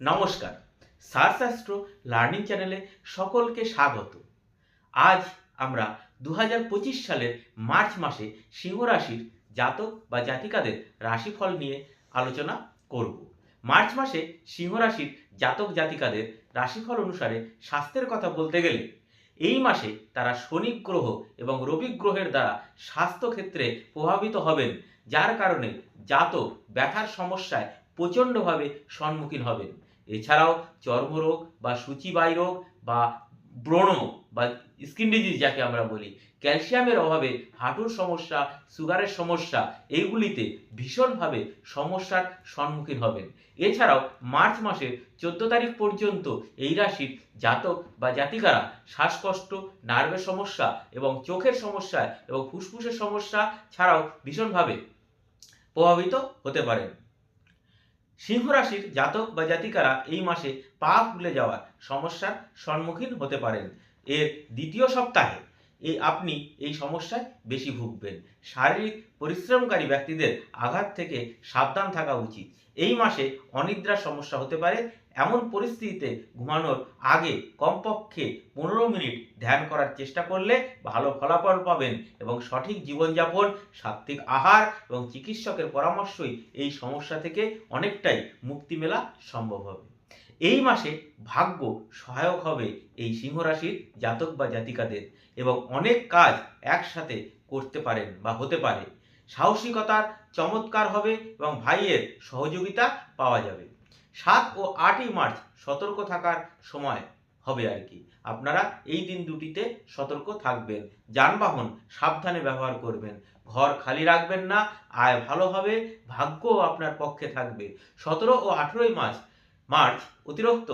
নমস্কার। সারশাস্ত্র লার্নিং চ্যানেলে সকলকে স্বাগত। আজ আমরা দু হাজার পঁচিশ সালের মার্চ মাসে সিংহ রাশির জাতক বা জাতিকাদের রাশিফল নিয়ে আলোচনা করব। মার্চ মাসে সিংহ রাশির জাতক জাতিকাদের রাশিফল অনুসারে স্বাস্থ্যের কথা বলতে গেলে, এই মাসে তারা শনি গ্রহ এবং রবি গ্রহের দ্বারা স্বাস্থ্য ক্ষেত্রে প্রভাবিত হবেন, যার কারণে জাতক ব্যথার সমস্যায় প্রচণ্ডভাবে সম্মুখীন হবেন। এছাড়াও চর্মরোগ বা সূচিবাই রোগ বা ব্রণ বা স্কিন ডিজিজ যাকে আমরা বলি, ক্যালসিয়ামের অভাবে হাঁটুর সমস্যা, সুগারের সমস্যা, এইগুলিতে ভীষণভাবে সমস্যার সম্মুখীন হবেন। এছাড়াও মার্চ মাসের চোদ্দ তারিখ পর্যন্ত এই রাশির জাতক বা জাতিকারা শ্বাসকষ্ট, নার্ভের সমস্যা এবং চোখের সমস্যা এবং ফুসফুসের সমস্যা ছাড়াও ভীষণভাবে প্রভাবিত হতে পারেন। সিংহ রাশির জাতক বা জাতিকারা এই মাসে পা ফুলে যাওয়ার সমস্যার সম্মুখীন হতে পারেন। এর দ্বিতীয় সপ্তাহে এই আপনি এই সমস্যায় বেশি ভুগবেন। শারীরিক পরিশ্রমকারী ব্যক্তিদের আঘাত থেকে সাবধান থাকা উচিত। এই মাসে অনিদ্রার সমস্যা হতে পারে এমন পরিস্থিতিতে ঘুমানোর আগে কমপক্ষে পনেরো মিনিট ধ্যান করার চেষ্টা করলে ভালো ফলাফল পাবেন এবং সঠিক জীবনযাপন, সাত্ত্বিক আহার এবং চিকিৎসকের পরামর্শই এই সমস্যা থেকে অনেকটাই মুক্তি মেলা সম্ভব হবে। এই মাসে ভাগ্য সহায়ক হবে এই সিংহ রাশির জাতক বা জাতিকাদের এবং অনেক কাজ একসাথে করতে পারেন বা হতে পারে। সাহসিকতার চমৎকার হবে এবং ভাইয়ের সহযোগিতা পাওয়া যাবে। সাত ও আটই মার্চ সতর্ক থাকার সময় হবে আর কি। আপনারা এই দিন দুটিতে সতর্ক থাকবেন, যানবাহন সাবধানে ব্যবহার করবেন, ঘর খালি রাখবেন না, আয় ভালো হবে ভাগ্য আপনার পক্ষে থাকবে। সতেরো ও আঠেরোই মার্চ মার্চ অতিরিক্ত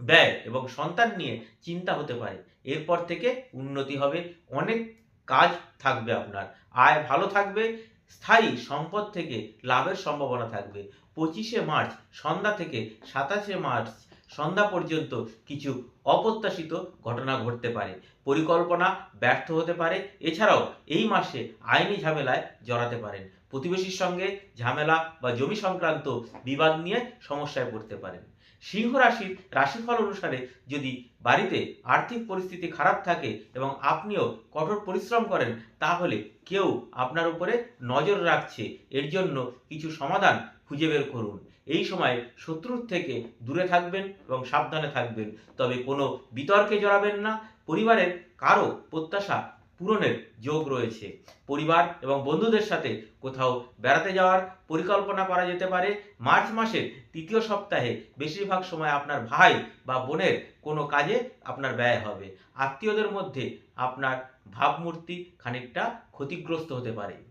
ব্যয় এবং সন্তান নিয়ে চিন্তা হতে পারে। এরপর থেকে উন্নতি হবে, অনেক কাজ থাকবে আপনার। আয় ভালো থাকবে, স্থায়ী সম্পদ থেকে লাভের সম্ভাবনা থাকবে। পঁচিশে মার্চ সন্ধ্যা থেকে সাতাশে মার্চ সন্ধ্যা পর্যন্ত কিছু অপ্রত্যাশিত ঘটনা ঘটতে পারে। পরিকল্পনা ব্যর্থ হতে পারে। এছাড়াও এই মাসে আইনি ঝামেলায় জড়াতে পারেন। প্রতিবেশীর সঙ্গে ঝামেলা বা জমি সংক্রান্ত বিবাদ নিয়ে সমস্যায় পড়তে পারেন। সিংহ রাশির রাশিফল অনুসারে যদি বাড়িতে আর্থিক পরিস্থিতি খারাপ থাকে এবং আপনিও কঠোর পরিশ্রম করেন, তাহলে কেউ আপনার উপরে নজর রাখছে। এর জন্য কিছু সমাধান খুঁজে বের করুন। এই সময় শত্রুর থেকে দূরে থাকবেন এবং সাবধানে থাকবেন। তবে কোনো বিতর্কে জড়াবেন না। পরিবারের কারও প্রত্যাশা পূরণের যোগ রয়েছে। পরিবার এবং বন্ধুদের সাথে কোথাও বেড়াতে যাওয়ার পরিকল্পনা করা যেতে পারে। মার্চ মাসের তৃতীয় সপ্তাহে বেশিরভাগ সময় আপনার ভাই বা বোনের কোনো কাজে আপনার ব্যয় হবে। আত্মীয়দের মধ্যে আপনার ভাবমূর্তি খানিকটা ক্ষতিগ্রস্ত হতে পারে।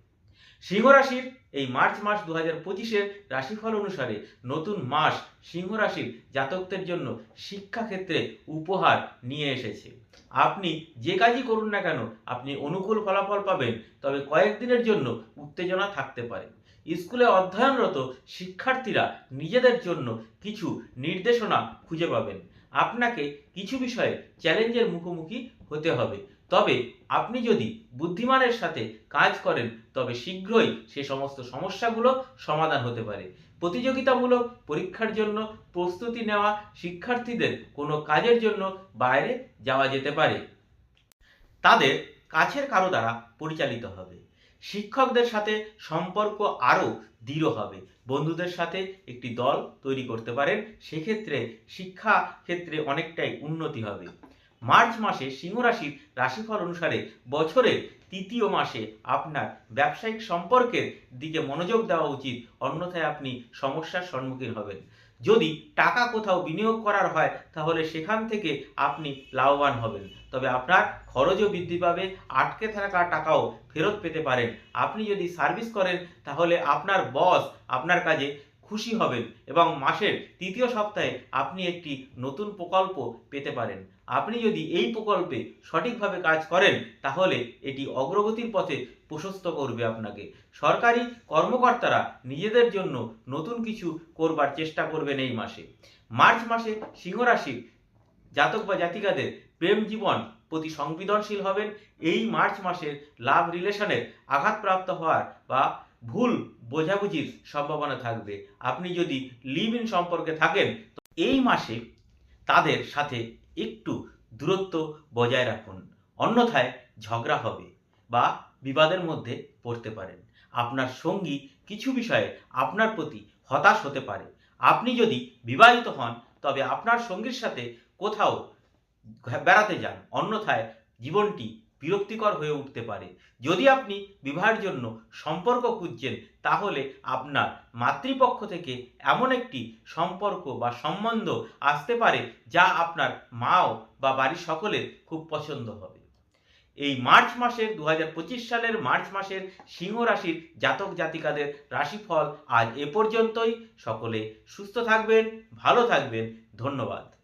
সিংহ রাশির এই মার্চ মাস দু হাজার পঁচিশের রাশিফল অনুসারে নতুন মাস সিংহ রাশির জাতকদের জন্য শিক্ষাক্ষেত্রে উপহার নিয়ে এসেছে। আপনি যে কাজই করুন না কেন, আপনি অনুকূল ফলাফল পাবেন, তবে কয়েকদিনের জন্য উত্তেজনা থাকতে পারে। স্কুলে অধ্যয়নরত শিক্ষার্থীরা নিজেদের জন্য কিছু নির্দেশনা খুঁজে পাবেন। আপনাকে কিছু বিষয়ে চ্যালেঞ্জের মুখোমুখি হতে হবে। তবে আপনি যদি বুদ্ধিমানের সাথে কাজ করেন, তবে শীঘ্রই সে সমস্ত সমস্যাগুলো সমাধান হতে পারে। প্রতিযোগিতামূলক পরীক্ষার জন্য প্রস্তুতি নেওয়া শিক্ষার্থীদের কোনো কাজের জন্য বাইরে যাওয়া যেতে পারে। তাদের কাছের কারও দ্বারা পরিচালিত হবে। শিক্ষকদের সাথে সম্পর্ক আরও দৃঢ় হবে। বন্ধুদের সাথে একটি দল তৈরি করতে পারেন, সেক্ষেত্রে শিক্ষা ক্ষেত্রে অনেকটাই উন্নতি হবে। মার্চ মাসে সিংহ রাশির রাশিফল অনুসারে বছরের তৃতীয় মাসে আপনার ব্যবসায়িক সম্পর্কের দিকে মনোযোগ দেওয়া উচিত, অন্যথায় আপনি সমস্যার সম্মুখীন হবেন। যদি টাকা কোথাও বিনিয়োগ করার হয়, তাহলে সেখান থেকে আপনি লাভবান হবেন। তবে আপনার খরচও বৃদ্ধি পাবে, আটকে থাকা টাকাও ফেরত পেতে পারেন। আপনি যদি সার্ভিস করেন, তাহলে আপনার বস আপনার কাজে খুশি হবেন এবং মাসের তৃতীয় সপ্তাহে আপনি একটি নতুন প্রকল্প পেতে পারেন। আপনি যদি এই প্রকল্পে সঠিকভাবে কাজ করেন, তাহলে এটি অগ্রগতির পথে প্রশস্ত করবে আপনাকে। সরকারি কর্মকর্তারা নিজেদের জন্য নতুন কিছু করবার চেষ্টা করবেন এই মাসে। মার্চ মাসে সিংহ রাশির জাতক বা জাতিকাদের প্রেম জীবন প্রতি সংবেদনশীল হবেন। এই মার্চ মাসের লাভ রিলেশনের আঘাতপ্রাপ্ত হওয়ার বা ভুল বোঝাবুঝির সম্ভাবনা থাকবে। আপনি যদি লিভ ইন সম্পর্কে থাকেন, তো এই মাসে তাদের সাথে একটু দূরত্ব বজায় রাখুন। অন্যথায় ঝগড়া হবে বা বিবাদের মধ্যে পড়তে পারেন। আপনার সঙ্গী কিছু বিষয়ে আপনার প্রতি হতাশ হতে পারে। আপনি যদি বিবাহিত হন, তবে আপনার সঙ্গীর সাথে কোথাও বেড়াতে যান। অন্যথায় জীবনটি বিরক্তিকর হয়ে উঠতে পারে। যদি আপনি বিবাহের জন্য সম্পর্ক খুঁজছেন, তাহলে আপনার মাতৃপক্ষ থেকে এমন একটি সম্পর্ক বা সম্বন্ধ আসতে পারে, যা আপনার মাও বা বাড়ির সকলের খুব পছন্দ হবে। এই মার্চ মাসের দু হাজার পঁচিশ সালের মার্চ মাসের সিংহ রাশির জাতক জাতিকাদের রাশিফল আজ এ পর্যন্তই। সকলে সুস্থ থাকবেন, ভালো থাকবেন। ধন্যবাদ।